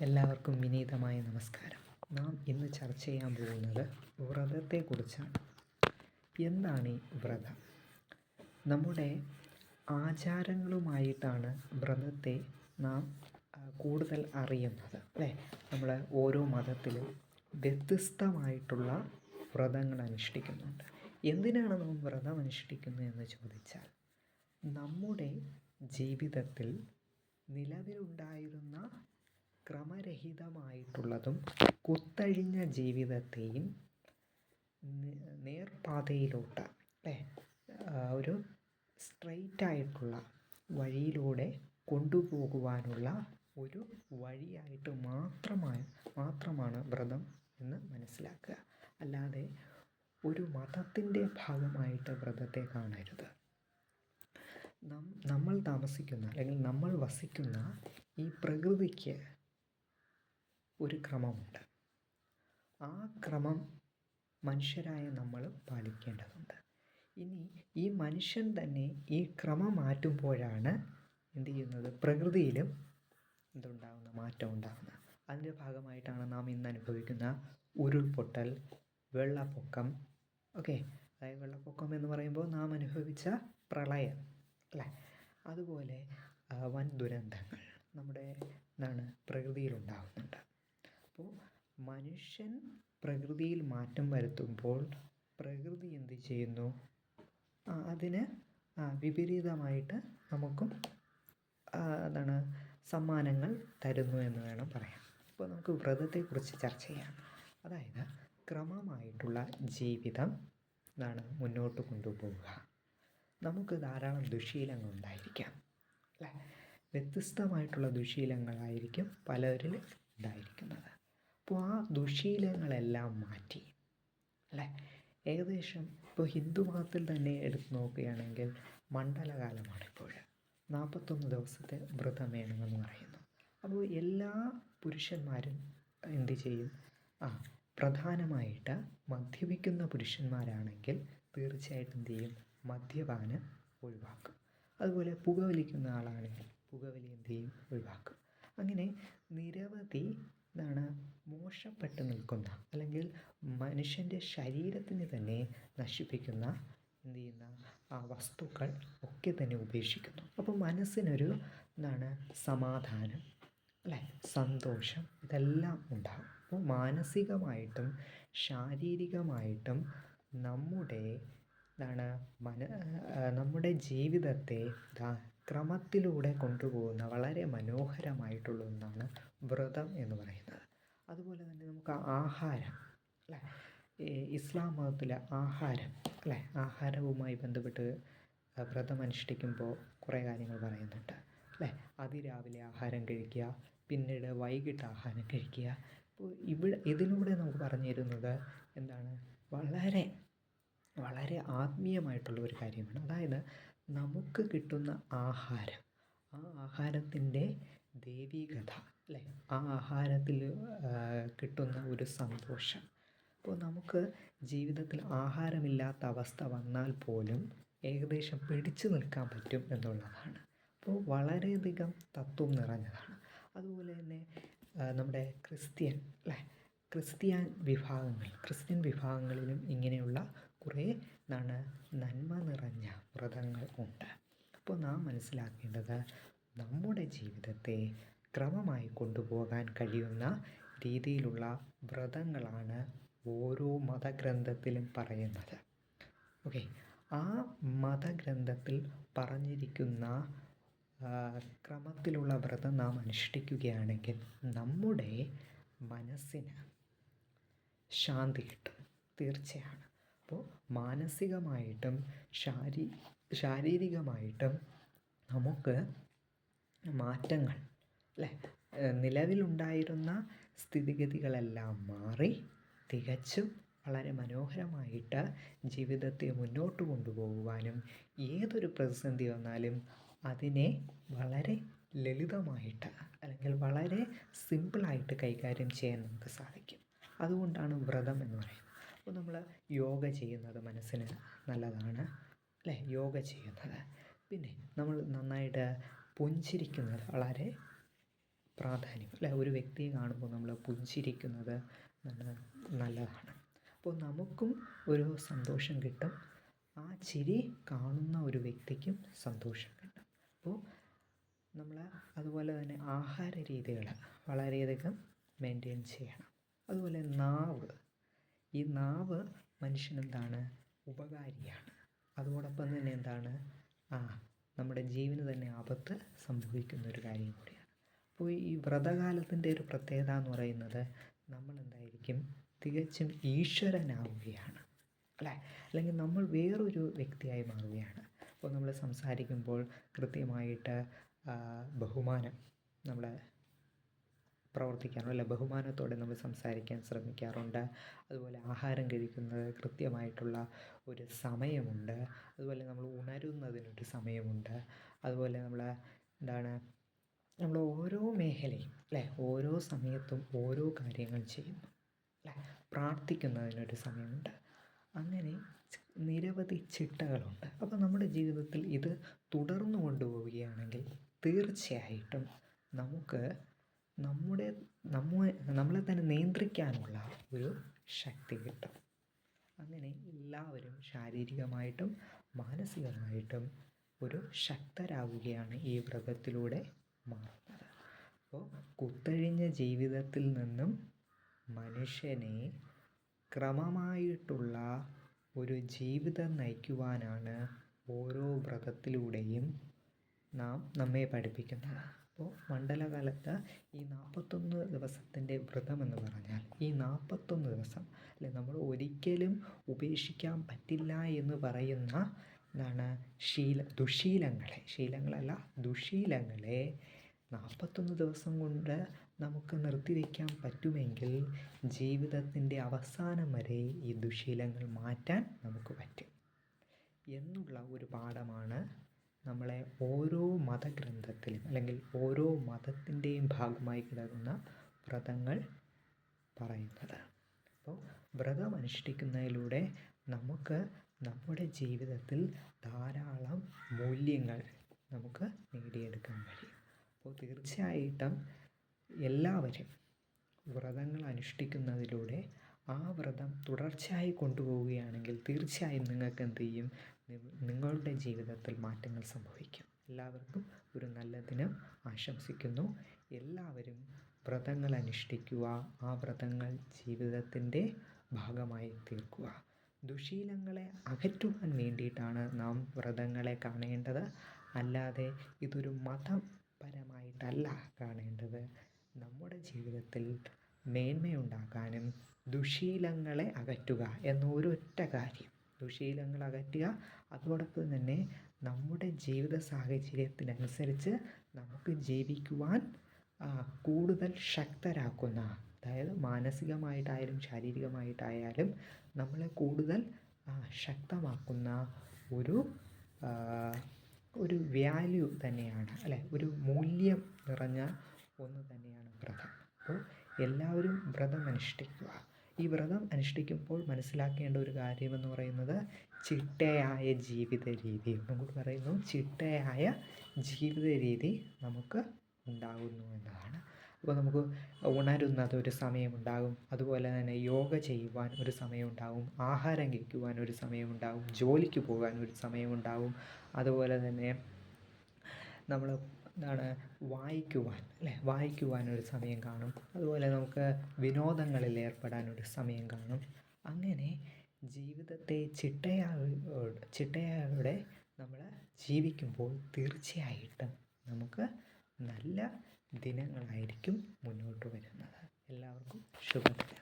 എല്ലാവർക്കും വിനീതമായ നമസ്കാരം. നാം ഇന്ന് ചർച്ച ചെയ്യാൻ പോകുന്നത് വ്രതത്തെക്കുറിച്ചാണ്. എന്താണ് ഈ വ്രതം? നമ്മുടെ ആചാരങ്ങളുമായിട്ടാണ് വ്രതത്തെ നാം കൂടുതൽ അറിയുന്നത് അല്ലേ? നമ്മൾ ഓരോ മതത്തിലും വ്യത്യസ്തമായിട്ടുള്ള വ്രതങ്ങൾ അനുഷ്ഠിക്കുന്നുണ്ട്. എന്തിനാണ് നാം വ്രതം അനുഷ്ഠിക്കുന്നത് എന്ന് ചോദിച്ചാൽ നമ്മുടെ ജീവിതത്തിൽ നിലവിലുണ്ടായിരുന്ന ക്രമരഹിതമായിട്ടുള്ളതും കുത്തഴിഞ്ഞ ജീവിതത്തെയും നേർപാതയിലോട്ട് അല്ലേ? ഒരു സ്ട്രെയിറ്റ് ആയിട്ടുള്ള വഴിയിലൂടെ കൊണ്ടുപോകുവാനുള്ള ഒരു വഴിയായിട്ട് മാത്രമായി മാത്രമാണ് വ്രതം എന്ന് മനസ്സിലാക്കുക. അല്ലാതെ ഒരു മതത്തിന്റെ ഭാഗമായിട്ട് വ്രതത്തെ കാണരുത്. നമ്മൾ താമസിക്കുന്ന അല്ലെങ്കിൽ നമ്മൾ വസിക്കുന്ന ഈ പ്രകൃതിക്ക് ഒരു ക്രമമുണ്ട്. ആ ക്രമം മനുഷ്യരായ നമ്മൾ പാലിക്കേണ്ടതുണ്ട്. ഇനി ഈ മനുഷ്യൻ തന്നെ ഈ ക്രമം മാറ്റുമ്പോഴാണ് എന്ത് ചെയ്യുന്നത്? പ്രകൃതിയിലും എന്തുണ്ടാകുന്ന മാറ്റം ഉണ്ടാകുന്നത് അതിന്റെ ഭാഗമായിട്ടാണ് നാം ഇന്ന് അനുഭവിക്കുന്ന ഉരുൾപൊട്ടൽ വെള്ളപ്പൊക്കം ഓക്കെ? അതായത് വെള്ളപ്പൊക്കം എന്ന് പറയുമ്പോൾ നാം അനുഭവിച്ച പ്രളയം അല്ലേ? അതുപോലെ വൻ ദുരന്തങ്ങൾ നമ്മുടെ എന്താണ്? പ്രകൃതിയിലുണ്ടാകുന്നുണ്ട് മനുഷ്യൻ പ്രകൃതിയിൽ മാറ്റം വരുത്തുമ്പോൾ പ്രകൃതി എന്ത് ചെയ്യുന്നു? അതിന് വിപരീതമായിട്ട് നമുക്കും എന്താണ് സമ്മാനങ്ങൾ തരുന്നു എന്ന് വേണം പറയാം അപ്പോൾ നമുക്ക് വ്രതത്തെക്കുറിച്ച് ചർച്ച ചെയ്യാം. അതായത് ക്രമമായിട്ടുള്ള ജീവിതം എന്താണ് മുന്നോട്ട് കൊണ്ടുപോവുക. നമുക്ക് ധാരാളം ദുശീലങ്ങൾ ഉണ്ടായിരിക്കാം അല്ലേ? വ്യത്യസ്തമായിട്ടുള്ള ദുശീലങ്ങളായിരിക്കും പലരിൽ ഉണ്ടായിരിക്കുന്നത്. അപ്പോൾ ആ ദുശീലങ്ങളെല്ലാം മാറ്റി അല്ലേ? ഏകദേശം ഇപ്പോൾ ഹിന്ദു മതത്തിൽ തന്നെ എടുത്ത് നോക്കുകയാണെങ്കിൽ മണ്ഡലകാലമാണ് ഇപ്പോൾ. നാൽപ്പത്തൊന്ന് ദിവസത്തെ വ്രതമേണമെന്ന് പറയുന്നു. അപ്പോൾ എല്ലാ പുരുഷന്മാരും എന്ത് ചെയ്യും? ആ പ്രധാനമായിട്ട് മദ്യപിക്കുന്ന പുരുഷന്മാരാണെങ്കിൽ തീർച്ചയായിട്ടും എന്ത് ചെയ്യും? മദ്യപാനം ഒഴിവാക്കും. അതുപോലെ പുകവലിക്കുന്ന ആളാണെങ്കിൽ പുകവലി എന്ത് ചെയ്യും? ഒഴിവാക്കും. അങ്ങനെ നിരവധി എന്താണ് മോശപ്പെട്ട് നിൽക്കുന്ന അല്ലെങ്കിൽ മനുഷ്യന്റെ ശരീരത്തിന് തന്നെ നശിപ്പിക്കുന്ന എന്ത് ചെയ്യുന്ന ആ വസ്തുക്കൾ ഒക്കെ തന്നെ ഉപേക്ഷിക്കുന്നു. അപ്പോൾ മനസ്സിനൊരു എന്താണ് സമാധാനം അല്ലേ? സന്തോഷം ഇതെല്ലാം ഉണ്ടാകും. അപ്പോൾ മാനസികമായിട്ടും ശാരീരികമായിട്ടും നമ്മുടെ എന്താണ് മന നമ്മുടെ ജീവിതത്തെ ക്രമത്തിലൂടെ കൊണ്ടുപോകുന്ന വളരെ മനോഹരമായിട്ടുള്ള ഒന്നാണ് വ്രതം എന്ന് പറയുന്നത്. അതുപോലെ തന്നെ നമുക്ക് ആഹാരം അല്ലേ? ഇസ്ലാം മതത്തിലെ ആഹാരം അല്ലേ? ആഹാരവുമായി ബന്ധപ്പെട്ട് വ്രതം അനുഷ്ഠിക്കുമ്പോൾ കുറേ കാര്യങ്ങൾ പറയുന്നുണ്ട് അല്ലേ? അതിരാവിലെ ആഹാരം കഴിക്കുക പിന്നീട് വൈകിട്ട് ആഹാരം കഴിക്കുക. അപ്പോൾ ഇവിടെ ഇതിലൂടെ നമുക്ക് പറഞ്ഞു തരുന്നത് എന്താണ്? വളരെ വളരെ ആത്മീയമായിട്ടുള്ള ഒരു കാര്യമാണ്. അതായത് നമുക്ക് കിട്ടുന്ന ആഹാരം. ആ ആഹാരത്തിന്റെ ദേവീകഥ അല്ലേ? ആ ആഹാരത്തിൽ കിട്ടുന്ന ഒരു സന്തോഷം. അപ്പോൾ നമുക്ക് ജീവിതത്തിൽ ആഹാരമില്ലാത്ത അവസ്ഥ വന്നാൽ പോലും ഏകദേശം പിടിച്ചു നിൽക്കാൻ പറ്റും എന്നുള്ളതാണ്. അപ്പോൾ വളരെയധികം തത്വം നിറഞ്ഞതാണ്. അതുപോലെ തന്നെ നമ്മുടെ ക്രിസ്ത്യൻ അല്ലേ? ക്രിസ്ത്യൻ വിഭാഗങ്ങൾ ക്രിസ്ത്യൻ വിഭാഗങ്ങളിലും ഇങ്ങനെയുള്ള കുറേ എന്താണ് നന്മ നിറഞ്ഞ വ്രതങ്ങൾ ഉണ്ട്. അപ്പോൾ നാം മനസ്സിലാക്കേണ്ടത് നമ്മുടെ ജീവിതത്തെ ക്രമമായി കൊണ്ടുപോകാൻ കഴിയുന്ന രീതിയിലുള്ള വ്രതങ്ങളാണ് ഓരോ മതഗ്രന്ഥത്തിലും പറയുന്നത്. ഓക്കെ. ആ മതഗ്രന്ഥത്തിൽ പറഞ്ഞിരിക്കുന്ന ക്രമത്തിലുള്ള വ്രതം നാം അനുഷ്ഠിക്കുകയാണെങ്കിൽ നമ്മുടെ മനസ്സിന് ശാന്തി കിട്ടും. തീർച്ചയാണ്. അപ്പോൾ മാനസികമായിട്ടും ശാരീ ശാരീരികമായിട്ടും നമുക്ക് മാറ്റങ്ങൾ അല്ലേ? നിലവിലുണ്ടായിരുന്ന സ്ഥിതിഗതികളെല്ലാം മാറി തികച്ചും വളരെ മനോഹരമായിട്ട് ജീവിതത്തെ മുന്നോട്ട് കൊണ്ടുപോകുവാനും ഏതൊരു പ്രതിസന്ധി വന്നാലും അതിനെ വളരെ ലളിതമായിട്ട് അല്ലെങ്കിൽ വളരെ സിമ്പിളായിട്ട് കൈകാര്യം ചെയ്യാൻ നമുക്ക് സാധിക്കും. അതുകൊണ്ടാണ് വ്രതം എന്ന് പറയുന്നത്. അപ്പോൾ നമ്മൾ യോഗ ചെയ്യുന്നത് മനസ്സിന് നല്ലതാണ് അല്ലേ? യോഗ ചെയ്യുന്നത്. പിന്നെ നമ്മൾ നന്നായിട്ട് പുഞ്ചിരിക്കുന്നത് വളരെ പ്രാധാന്യം അല്ലെ? ഒരു വ്യക്തിയെ കാണുമ്പോൾ നമ്മൾ പുഞ്ചിരിക്കുന്നത് നല്ല നല്ലതാണ്. അപ്പോൾ നമുക്കും ഒരു സന്തോഷം കിട്ടും. ആ ചിരി കാണുന്ന ഒരു വ്യക്തിക്കും സന്തോഷം കിട്ടും. അപ്പോൾ നമ്മൾ അതുപോലെ തന്നെ ആഹാര രീതികൾ വളരെയധികം മെയിന്റെയിൻ ചെയ്യണം. അതുപോലെ നാവ് ഈ നാവ് മനുഷ്യനെന്താണ്? ഉപകാരിയാണ്. അതോടൊപ്പം തന്നെ എന്താണ്? ആ നമ്മുടെ ജീവന് തന്നെ ആപത്ത് സംഭവിക്കുന്ന ഒരു കാര്യം കൂടിയാണ്. അപ്പോൾ ഈ വ്രതകാലത്തിന്റെ ഒരു പ്രത്യേകത എന്ന് പറയുന്നത് നമ്മൾ എന്തായിരിക്കും? തികച്ചും ഈശ്വരനാവുകയാണ്. അല്ലേ? അല്ലെങ്കിൽ നമ്മൾ വേറൊരു വ്യക്തിയായി മാറുകയാണ്. അപ്പോൾ നമ്മൾ സംസാരിക്കുമ്പോൾ കൃത്യമായിട്ട് ബഹുമാനം നമ്മൾ പ്രവർത്തിക്കാറുണ്ട് ബഹുമാനത്തോടെ നമ്മൾ സംസാരിക്കാൻ ശ്രമിക്കാറുണ്ട്. അതുപോലെ ആഹാരം കഴിക്കുന്നത് കൃത്യമായിട്ടുള്ള ഒരു സമയമുണ്ട്. അതുപോലെ നമ്മൾ ഉണരുന്നതിനൊരു സമയമുണ്ട്. അതുപോലെ നമ്മൾ എന്താണ് നമ്മൾ ഓരോ മേഖലയും അല്ലേ ഓരോ സമയത്തും ഓരോ കാര്യങ്ങൾ ചെയ്യുന്നു അല്ലേ പ്രാർത്ഥിക്കുന്നതിനൊരു സമയമുണ്ട്. അങ്ങനെ നിരവധി ചിട്ടകളുണ്ട്. അപ്പോൾ നമ്മുടെ ജീവിതത്തിൽ ഇത് തുടർന്നു കൊണ്ടുപോവുകയാണെങ്കിൽ തീർച്ചയായിട്ടും നമുക്ക് നമ്മുടെ നമ്മെ നമ്മളെ തന്നെ നിയന്ത്രിക്കാനുള്ള ഒരു ശക്തി കിട്ടും. അങ്ങനെ എല്ലാവരും ശാരീരികമായിട്ടും മാനസികമായിട്ടും ഒരു ശക്തരാകുകയാണ് ഈ വ്രതത്തിലൂടെ മാറുന്നത്. അപ്പോൾ കുത്തഴിഞ്ഞ ജീവിതത്തിൽ നിന്നും മനുഷ്യനെ ക്രമമായിട്ടുള്ള ഒരു ജീവിതം നയിക്കുവാനാണ് ഓരോ വ്രതത്തിലൂടെയും നാം നമ്മെ പഠിപ്പിക്കുന്നത് അപ്പോൾ മണ്ഡലകാലത്ത് ഈ നാൽപ്പത്തൊന്ന് ദിവസത്തിന്റെ വ്രതമെന്ന് പറഞ്ഞാൽ ഈ നാൽപ്പത്തൊന്ന് ദിവസം അല്ലെ നമ്മൾ ഒരിക്കലും ഉപേക്ഷിക്കാൻ പറ്റില്ല എന്ന് പറയുന്ന എന്താണ്? ശീല ദുശീലങ്ങളെ. ശീലങ്ങളല്ല ദുശീലങ്ങളെ നാൽപ്പത്തൊന്ന് ദിവസം കൊണ്ട് നമുക്ക് നിർത്തിവെക്കാൻ പറ്റുമെങ്കിൽ ജീവിതത്തിന്റെ അവസാനം വരെ ഈ ദുശീലങ്ങൾ മാറ്റാൻ നമുക്ക് പറ്റും. എന്നുള്ള ഒരു പാഠമാണ് നമ്മളെ ഓരോ മതഗ്രന്ഥത്തിലും അല്ലെങ്കിൽ ഓരോ മതത്തിന്റെയും ഭാഗമായി കിടക്കുന്ന വ്രതങ്ങൾ പറയുന്നത്. അപ്പോൾ വ്രതം അനുഷ്ഠിക്കുന്നതിലൂടെ നമുക്ക് നമ്മുടെ ജീവിതത്തിൽ ധാരാളം മൂല്യങ്ങൾ നമുക്ക് നേടിയെടുക്കാൻ കഴിയും. അപ്പോൾ തീർച്ചയായിട്ടും എല്ലാവരും വ്രതങ്ങൾ അനുഷ്ഠിക്കുന്നതിലൂടെ ആ വ്രതം തുടർച്ചയായി കൊണ്ടുപോവുകയാണെങ്കിൽ തീർച്ചയായും നിങ്ങൾക്ക് എന്ത് ചെയ്യും? നിങ്ങളുടെ ജീവിതത്തിൽ മാറ്റങ്ങൾ സംഭവിക്കും. എല്ലാവർക്കും ഒരു നല്ല ദിനം ആശംസിക്കുന്നു. എല്ലാവരും വ്രതങ്ങൾ അനുഷ്ഠിക്കുക ആ വ്രതങ്ങൾ ജീവിതത്തിന്റെ ഭാഗമായി തീർക്കുക. ദുശീലങ്ങളെ അകറ്റുവാൻ വേണ്ടിയിട്ടാണ് നാം വ്രതങ്ങളെ കാണേണ്ടത്. അല്ലാതെ ഇതൊരു മതപരമായിട്ടല്ല കാണേണ്ടത്. നമ്മുടെ ജീവിതത്തിൽ മേന്മയുണ്ടാക്കാനും ദുശീലങ്ങളെ അകറ്റുക എന്ന ഒരൊറ്റ കാര്യം. ദുശീലങ്ങൾ അകറ്റുക അതോടൊപ്പം തന്നെ നമ്മുടെ ജീവിത സാഹചര്യത്തിനനുസരിച്ച് നമുക്ക് ജീവിക്കുവാൻ കൂടുതൽ ശക്തരാക്കുന്ന അതായത് മാനസികമായിട്ടായാലും ശാരീരികമായിട്ടായാലും നമ്മളെ കൂടുതൽ ശക്തമാക്കുന്ന ഒരു ഒരു വാല്യൂ തന്നെയാണ് അല്ലെ? ഒരു മൂല്യം നിറഞ്ഞ ഒന്ന് തന്നെയാണ് വ്രതം. അപ്പോൾ എല്ലാവരും വ്രതം അനുഷ്ഠിക്കുക ഈ വ്രതം അനുഷ്ഠിക്കുമ്പോൾ മനസ്സിലാക്കേണ്ട ഒരു കാര്യമെന്ന് പറയുന്നത് ചിട്ടയായ ജീവിത രീതി കൂടി പറയുന്നു. ചിട്ടയായ ജീവിത രീതി നമുക്ക് ഉണ്ടാകുന്നു എന്നതാണ്. അപ്പോൾ നമുക്ക് ഉണരുന്നത് ഒരു സമയമുണ്ടാകും. അതുപോലെ തന്നെ യോഗ ചെയ്യുവാൻ ഒരു സമയമുണ്ടാകും. ആഹാരം കഴിക്കുവാൻ ഒരു സമയമുണ്ടാകും. ജോലിക്ക് പോകാൻ ഒരു സമയമുണ്ടാകും. അതുപോലെ തന്നെ നമ്മൾ എന്താണ് വായിക്കുവാൻ അല്ലേ? വായിക്കുവാൻ ഒരു സമയം കാണും. അതുപോലെ നമുക്ക് വിനോദങ്ങളിൽ ഏർപ്പെടാൻ ഒരു സമയം കാണും. അങ്ങനെ ജീവിതത്തെ ചിട്ടയായോടെ ചിട്ടയായോടെ നമ്മൾ ജീവിക്കുമ്പോൾ തീർച്ചയായിട്ടും നമുക്ക് നല്ല ദിനങ്ങളായിരിക്കും മുന്നോട്ട് വരുന്നത്. എല്ലാവർക്കും ശുഭദിനം.